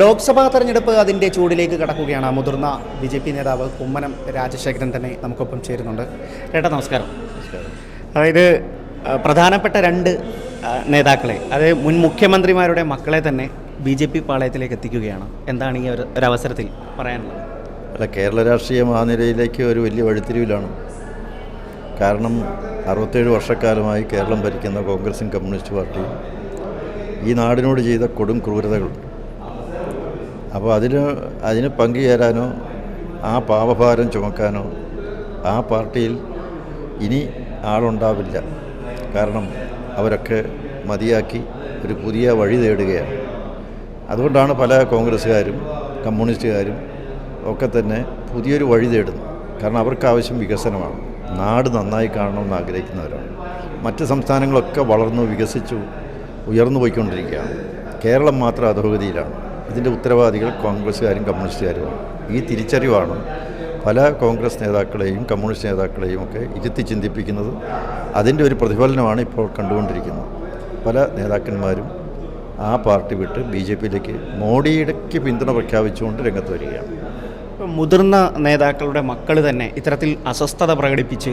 ലോക്സഭാ തെരഞ്ഞെടുപ്പ് അതിന്റെ ചൂടിലേക്ക് കടക്കുകയാണ് മുതിർന്ന ബി ജെ പി നേതാവ് കുമ്മനം രാജശേഖരൻ തന്നെ നമുക്കൊപ്പം ചേരുന്നുണ്ട്. ചേട്ടാ നമസ്കാരം. അതായത് പ്രധാനപ്പെട്ട രണ്ട് നേതാക്കളെ അതായത് മുൻ മുഖ്യമന്ത്രിമാരുടെ മക്കളെ തന്നെ ബി ജെ പി പാളയത്തിലേക്ക് എത്തിക്കുകയാണ്. എന്താണ് ഈ ഒരു ഒരവസരത്തിൽ പറയാനുള്ളത്? അല്ല കേരള രാഷ്ട്രീയ ആ നിലയിലേക്ക് ഒരു വലിയ വഴിത്തിരിവിലാണ്. കാരണം അറുപത്തേഴ് വർഷക്കാലമായി കേരളം ഭരിക്കുന്ന കോൺഗ്രസും കമ്മ്യൂണിസ്റ്റ് പാർട്ടിയും ഈ നാടിനോട് ചെയ്ത കൊടും ക്രൂരതകളുണ്ട് അപ്പോൾ അതിന് അതിന് പങ്കുചേരാനോ ആ പാപഭാരം ചുമക്കാനോ ആ പാർട്ടിയിൽ ഇനി ആളുണ്ടാവില്ല. കാരണം അവരൊക്കെ മതിയാക്കി ഒരു പുതിയ വഴി തേടുകയാണ്. അതുകൊണ്ടാണ് പല കോൺഗ്രസ്സുകാരും കമ്മ്യൂണിസ്റ്റുകാരും ഒക്കെ തന്നെ പുതിയൊരു വഴി തേടുന്നത്. കാരണം അവർക്ക് ആവശ്യം വികസനമാണ്. നാട് നന്നായി കാണണമെന്ന് ആഗ്രഹിക്കുന്നവരാണ്. മറ്റ് സംസ്ഥാനങ്ങളൊക്കെ വളർന്നു വികസിച്ചു ഉയർന്നു പോയിക്കൊണ്ടിരിക്കുകയാണ്. കേരളം മാത്രം അധോഗതിയിലാണ്. ഇതിന്റെ ഉത്തരവാദികൾ കോൺഗ്രസ്സുകാരും കമ്മ്യൂണിസ്റ്റുകാരുമാണ് ഈ തിരിച്ചറിവാണ് പല കോൺഗ്രസ് നേതാക്കളെയും കമ്മ്യൂണിസ്റ്റ് നേതാക്കളെയും ഒക്കെ ഇരുത്തി ചിന്തിപ്പിക്കുന്നത്. അതിന്റെ ഒരു പ്രതിഫലനമാണ് ഇപ്പോൾ കണ്ടുകൊണ്ടിരിക്കുന്നത്. പല നേതാക്കന്മാരും ആ പാർട്ടി വിട്ട് ബി ജെ പിയിലേക്ക് മോഡിയിടയ്ക്ക് പിന്തുണ പ്രഖ്യാപിച്ചുകൊണ്ട് രംഗത്ത് വരികയാണ്. മുതിർന്ന നേതാക്കളുടെ മക്കൾ തന്നെ ഇത്തരത്തിൽ അസ്വസ്ഥത പ്രകടിപ്പിച്ച്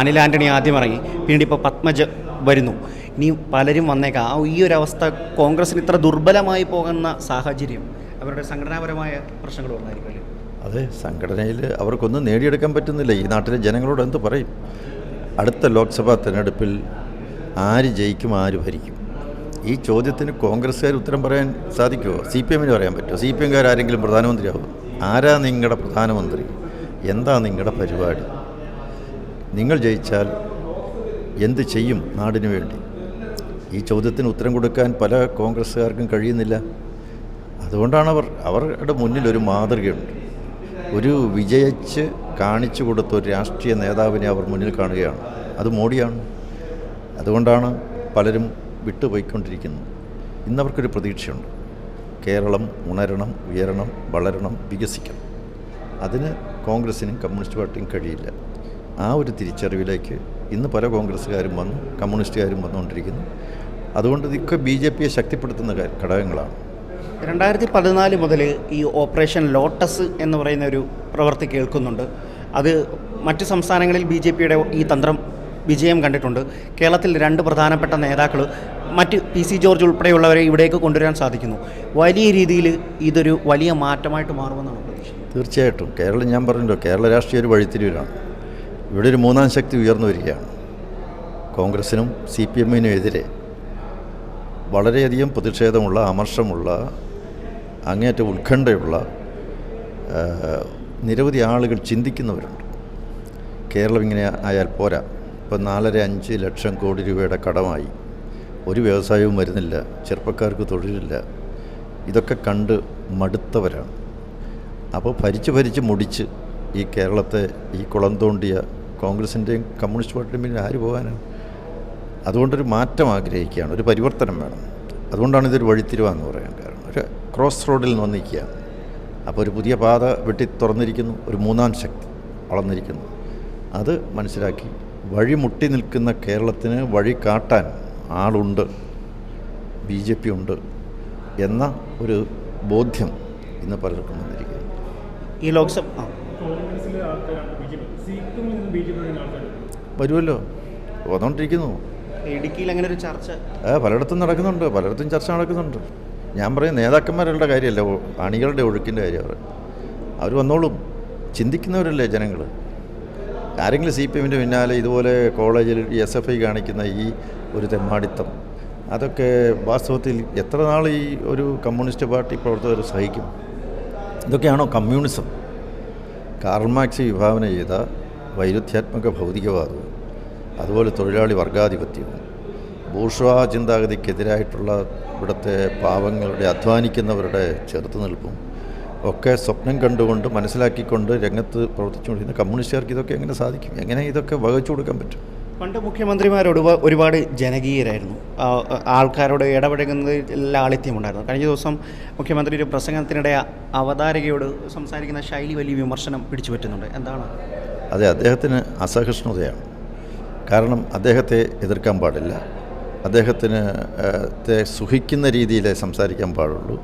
അനിൽ ആന്റണി ആദ്യം ഇറങ്ങി. പിന്നീട് ഇപ്പോൾ പത്മജ വരുന്നു. ഇനി പലരും വന്നേക്കാം. ആ ഈ ഒരു അവസ്ഥ കോൺഗ്രസിന് ഇത്ര ദുർബലമായി പോകുന്ന സാഹചര്യം അവരുടെ സംഘടനാപരമായ പ്രശ്നങ്ങളും ഉണ്ടായിരിക്കും അതെ സംഘടനയിൽ അവർക്കൊന്നും നേടിയെടുക്കാൻ പറ്റുന്നില്ല. ഈ നാട്ടിലെ ജനങ്ങളോട് എന്ത് പറയും? അടുത്ത ലോക്സഭാ തിരഞ്ഞെടുപ്പിൽ ആര് ജയിക്കും ആര് ഭരിക്കും? ഈ ചോദ്യത്തിന് കോൺഗ്രസ്സുകാർ ഉത്തരം പറയാൻ സാധിക്കുമോ? സി പി എമ്മിന് പറയാൻ പറ്റുമോ? സി പി എംകാർ ആരെങ്കിലും പ്രധാനമന്ത്രിയാവും? ആരാ നിങ്ങളുടെ പ്രധാനമന്ത്രി? എന്താ നിങ്ങളുടെ പരിപാടി? നിങ്ങൾ ജയിച്ചാൽ എന്ത് ചെയ്യും നാടിനു വേണ്ടി? ഈ ചോദ്യത്തിന് ഉത്തരം കൊടുക്കാൻ പല കോൺഗ്രസ്സുകാർക്കും കഴിയുന്നില്ല. അതുകൊണ്ടാണ് അവർ അവരുടെ മുന്നിൽ ഒരു മാതൃകയുണ്ട്. ഒരു വിജയിച്ച് കാണിച്ചു കൊടുത്ത ഒരു രാഷ്ട്രീയ നേതാവിനെ അവർ മുന്നിൽ കാണുകയാണ്. അത് മോഡിയാണ്. അതുകൊണ്ടാണ് പലരും വിട്ടുപോയിക്കൊണ്ടിരിക്കുന്നത് ഇന്നവർക്കൊരു പ്രതീക്ഷയുണ്ട്. കേരളം ഉണരണം ഉയരണം വളരണം വികസിക്കണം. അതിന് കോൺഗ്രസിനും കമ്മ്യൂണിസ്റ്റ് പാർട്ടിയും കഴിയില്ല. ആ ഒരു തിരിച്ചറിവിലേക്ക് ഇന്ന് പല കോൺഗ്രസ്സുകാരും വന്നു കമ്മ്യൂണിസ്റ്റുകാരും വന്നുകൊണ്ടിരിക്കുന്നു. അതുകൊണ്ട് ഇതൊക്കെ ബി ജെ പിയെ ശക്തിപ്പെടുത്തുന്ന ഘടകങ്ങളാണ്. രണ്ടായിരത്തി പതിനാല് മുതൽ ഈ ഓപ്പറേഷൻ ലോട്ടസ് എന്ന് പറയുന്ന ഒരു പ്രവൃത്തി കേൾക്കുന്നുണ്ട്. അത് മറ്റ് സംസ്ഥാനങ്ങളിൽ ബി ജെ പിയുടെ ഈ തന്ത്രം വിജയം കണ്ടിട്ടുണ്ട്. കേരളത്തിൽ രണ്ട് പ്രധാനപ്പെട്ട നേതാക്കൾ മറ്റ് പി സി ജോർജ് ഉൾപ്പെടെയുള്ളവരെ ഇവിടേക്ക് കൊണ്ടുവരാൻ സാധിക്കുന്നു. വലിയ രീതിയിൽ ഇതൊരു വലിയ മാറ്റമായിട്ട് മാറുമെന്നാണ് പ്രതീക്ഷ തീർച്ചയായിട്ടും. കേരളം ഞാൻ പറഞ്ഞല്ലോ കേരള രാഷ്ട്രീയ ഒരു വഴിത്തിരിവിലാണ്. ഇവിടെ ഒരു മൂന്നാം ശക്തി ഉയർന്നു വരികയാണ്. കോൺഗ്രസിനും സി പി എമ്മിനും എതിരെ വളരെയധികം പ്രതിഷേധമുള്ള അമർഷമുള്ള അങ്ങേറ്റ ഉത്കണ്ഠയുള്ള നിരവധി ആളുകൾ ചിന്തിക്കുന്നവരുണ്ട്. കേരളം ഇങ്ങനെ ആയാൽ പോരാ. ഇപ്പം നാലര അഞ്ച് ലക്ഷം കോടി രൂപയുടെ കടമായി. ഒരു വ്യവസായവും വരുന്നില്ല ചെറുപ്പക്കാർക്ക് തൊഴിലില്ല. ഇതൊക്കെ കണ്ട് മടുത്തവരാണ്. അപ്പോൾ ഭരിച്ച് ഭരിച്ച് മുടിച്ച് ഈ കേരളത്തെ ഈ കുളം തോണ്ടിയ കോൺഗ്രസിന്റെയും കമ്മ്യൂണിസ്റ്റ് പാർട്ടിയും പിന്നെ ആര് പോകാനാണ്? അതുകൊണ്ടൊരു മാറ്റം ആഗ്രഹിക്കുകയാണ് ഒരു പരിവർത്തനം വേണം. അതുകൊണ്ടാണ് ഇതൊരു വഴിത്തിരിവാന്ന് പറയാൻ കാരണം. ഒരു ക്രോസ് റോഡിൽ നിന്ന് വന്നിരിക്കുകയാണ് അപ്പോൾ ഒരു പുതിയ പാത വെട്ടി തുറന്നിരിക്കുന്നു ഒരു മൂന്നാം ശക്തി വളർന്നിരിക്കുന്നു. അത് മനസ്സിലാക്കി വഴി മുട്ടി നിൽക്കുന്ന കേരളത്തിന് വഴി കാട്ടാൻ ആളുണ്ട് ബി ജെ പി ഉണ്ട് എന്ന ഒരു ബോധ്യം ഇന്ന് പലർക്കും വന്നിരിക്കുന്നു. ഈ ലോക്സഭ വരുമല്ലോ. വന്നുകൊണ്ടിരിക്കുന്നു ഇടുക്കിയിൽ അങ്ങനെ ഒരു ചർച്ച. പലയിടത്തും നടക്കുന്നുണ്ട്. പലയിടത്തും ചർച്ച നടക്കുന്നുണ്ട്. ഞാൻ പറയും നേതാക്കന്മാരുടെ കാര്യമല്ല അണികളുടെ ഒഴുക്കിന്റെ കാര്യം അവർ. അവർ വന്നോളും. ചിന്തിക്കുന്നവരല്ലേ ജനങ്ങൾ. ആരെങ്കിലും സി പി എമ്മിന്റെ പിന്നാലെ ഇതുപോലെ കോളേജിൽ എസ് എഫ് ഐ കാണിക്കുന്ന ഈ ഒരു തെമ്മാടിത്തം അതൊക്കെ വാസ്തവത്തിൽ എത്ര നാൾ ഈ ഒരു കമ്മ്യൂണിസ്റ്റ് പാർട്ടി പ്രവർത്തകർ സഹിക്കും? ഇതൊക്കെയാണോ കമ്മ്യൂണിസം? കാർമാക്സ് വിഭാവന ചെയ്ത വൈരുദ്ധ്യാത്മക ഭൗതികവാദവും അതുപോലെ തൊഴിലാളി വർഗാധിപത്യവും ബൂർഷ്വാ ചിന്താഗതിക്കെതിരായിട്ടുള്ള ഇവിടുത്തെ പാവങ്ങളുടെ അധ്വാനിക്കുന്നവരുടെ ചെറുത്തുനിൽപ്പും ഒക്കെ സ്വപ്നം കണ്ടുകൊണ്ട് മനസ്സിലാക്കിക്കൊണ്ട് രംഗത്ത് പ്രവർത്തിച്ചുകൊണ്ടിരുന്ന കമ്മ്യൂണിസ്റ്റുകാർക്ക് ഇതൊക്കെ എങ്ങനെ സാധിക്കും? എങ്ങനെ ഇതൊക്കെ വകച്ചു കൊടുക്കാൻ പറ്റും? പണ്ട് മുഖ്യമന്ത്രിമാർ ഒരുപാ- ഒരുപാട് ജനകീയരായിരുന്നു. ആൾക്കാരോട് ഇടപഴകുന്നതിൽ ലാളിത്യമുണ്ടായിരുന്നു കഴിഞ്ഞ ദിവസം മുഖ്യമന്ത്രി ഒരു പ്രസംഗത്തിനിടെ അവതാരകയോട് സംസാരിക്കുന്ന ശൈലി വലിയ വിമർശനം പിടിച്ചു പറ്റുന്നുണ്ട്. എന്താണ്? അതെ അദ്ദേഹത്തിന് അസഹിഷ്ണുതയാണ്. കാരണം അദ്ദേഹത്തെ എതിർക്കാൻ പാടില്ല. അദ്ദേഹത്തിന് സുഖിക്കുന്ന രീതിയിലേ സംസാരിക്കാൻ പാടുള്ളൂ.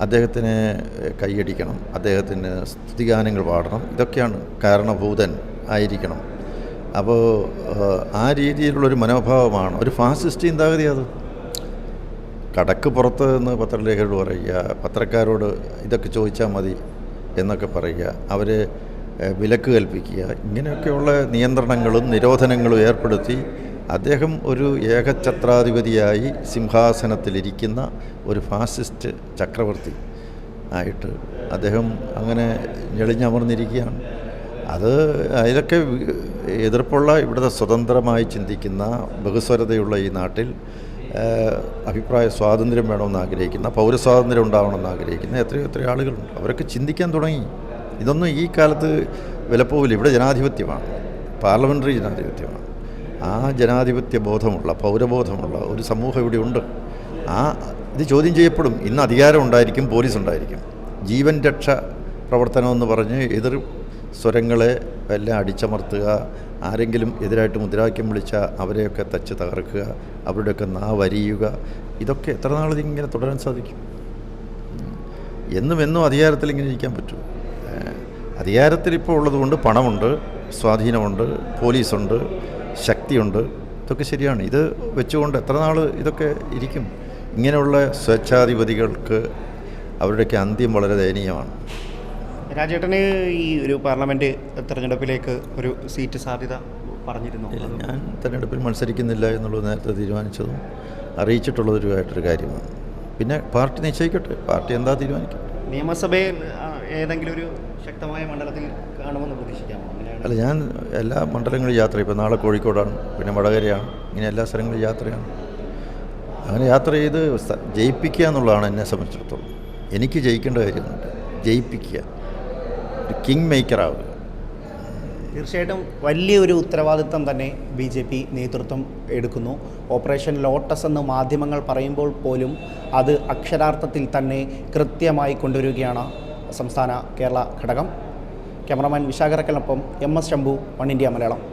അദ്ദേഹത്തിന് കൈയടിക്കണം. അദ്ദേഹത്തിന് സ്തുതിഗാനങ്ങൾ പാടണം. ഇതൊക്കെയാണ് കാരണഭൂതൻ ആയിരിക്കണം. അപ്പോൾ ആ രീതിയിലുള്ളൊരു മനോഭാവമാണ്. ഒരു ഫാസിസ്റ്റ് ചിന്താഗതി അത്? കടക്ക് പുറത്ത് നിന്ന് പത്രലേഖകരോട് പറയുക പത്രക്കാരോട് ഇതൊക്കെ ചോദിച്ചാൽ മതി എന്നൊക്കെ പറയുക ഏഹ്, വിലക്ക് കൽപ്പിക്കുക ഇങ്ങനെയൊക്കെയുള്ള നിയന്ത്രണങ്ങളും നിരോധനങ്ങളും ഏർപ്പെടുത്തി അദ്ദേഹം ഒരു ഏകഛത്രാധിപതിയായി സിംഹാസനത്തിലിരിക്കുന്ന ഒരു ഫാസിസ്റ്റ് ചക്രവർത്തി ആയിട്ട് അദ്ദേഹം അങ്ങനെ ഞെളിഞ്ഞമർന്നിരിക്കുകയാണ്. അത് അതിലൊക്കെ എതിർപ്പുള്ള ഇവിടുത്തെ സ്വതന്ത്രമായി ചിന്തിക്കുന്ന ബഹുസ്വരതയുള്ള ഈ നാട്ടിൽ അഭിപ്രായ സ്വാതന്ത്ര്യം വേണമെന്ന് ആഗ്രഹിക്കുന്ന പൗരസ്വാതന്ത്ര്യം ഉണ്ടാവണമെന്ന് ആഗ്രഹിക്കുന്ന എത്രയോ എത്രയോ ആളുകളുണ്ട്. അവരൊക്കെ ചിന്തിക്കാൻ തുടങ്ങി. ഇതൊന്നും ഈ കാലത്ത് വിലപ്പോവില്ല. ഇവിടെ ജനാധിപത്യമാണ്. പാർലമെന്ററി ജനാധിപത്യമാണ്. ആ ജനാധിപത്യ ബോധമുള്ള പൗരബോധമുള്ള ഒരു സമൂഹം ഇവിടെ ഉണ്ട്. ആ ഇത് ചോദ്യം ചെയ്യപ്പെടും. ഇന്ന് അധികാരം ഉണ്ടായിരിക്കും പോലീസ് ഉണ്ടായിരിക്കും. ജീവൻ രക്ഷ പ്രവർത്തനമെന്ന് പറഞ്ഞ് എതിർ സ്വരങ്ങളെ എല്ലാം അടിച്ചമർത്തുക ആരെങ്കിലും എതിരായിട്ട് മുദ്രാവാക്യം വിളിച്ചാൽ അവരെയൊക്കെ തച്ച് തകർക്കുക അവരുടെയൊക്കെ നാ വരിയുക ഇതൊക്കെ എത്ര നാൾ ഇതിങ്ങനെ തുടരാൻ സാധിക്കും? എന്നും എന്നും അധികാരത്തിൽ ഇങ്ങനെ ഇരിക്കാൻ പറ്റും. അധികാരത്തിൽ ഇപ്പോൾ ഉള്ളതുകൊണ്ട് പണമുണ്ട് സ്വാധീനമുണ്ട് പോലീസുണ്ട് ശക്തിയുണ്ട് ഇതൊക്കെ ശരിയാണ്. ഇത് വെച്ചുകൊണ്ട് എത്ര നാൾ ഇതൊക്കെ ഇരിക്കും? ഇങ്ങനെയുള്ള സ്വേച്ഛാധിപതികൾക്ക് അവരുടെയൊക്കെ അന്ത്യം വളരെ ദയനീയമാണ്. രാജേട്ടന് ഈ ഒരു പാർലമെന്റ് തെരഞ്ഞെടുപ്പിലേക്ക് ഒരു സീറ്റ് സാധ്യത പറഞ്ഞിരുന്നു. ഞാൻ തെരഞ്ഞെടുപ്പിൽ മത്സരിക്കുന്നില്ല എന്നുള്ളത് നേരത്തെ തീരുമാനിച്ചതും അറിയിച്ചിട്ടുള്ളതൊരുമായിട്ടൊരു കാര്യമാണ് പിന്നെ പാർട്ടി നിശ്ചയിക്കട്ടെ പാർട്ടി എന്താ തീരുമാനിക്കട്ടെ നിയമസഭയിൽ ഏതെങ്കിലും ഒരു ശക്തമായ മണ്ഡലത്തിൽ കാണുമെന്ന് പ്രതീക്ഷിക്കാമോ? അല്ല ഞാൻ എല്ലാ മണ്ഡലങ്ങളും യാത്ര ഇപ്പോൾ നാളെ കോഴിക്കോടാണ് പിന്നെ വടകരയാണ് ഇങ്ങനെ എല്ലാ സ്ഥലങ്ങളിലും യാത്രയാണ്. അങ്ങനെ യാത്ര ചെയ്ത് ജയിപ്പിക്കുക എന്നുള്ളതാണ് എന്നെ സംബന്ധിച്ചിടത്തോളം. എനിക്ക് ജയിക്കേണ്ട കാര്യമുണ്ട് ജയിപ്പിക്കുക. കിങ് മേക്കറാവുക തീർച്ചയായിട്ടും വലിയൊരു ഉത്തരവാദിത്തം തന്നെ ബി ജെ പി നേതൃത്വം എടുക്കുന്നു. ഓപ്പറേഷൻ ലോട്ടസ് എന്ന് മാധ്യമങ്ങൾ പറയുമ്പോൾ പോലും അത് അക്ഷരാർത്ഥത്തിൽ തന്നെ കൃത്യമായി കൊണ്ടുവരികയാണ് സംസ്ഥാന കേരള ഘടകം. Cameraman വിശാഖരക്കലിനൊപ്പം M S Shambhu one India Malayalam.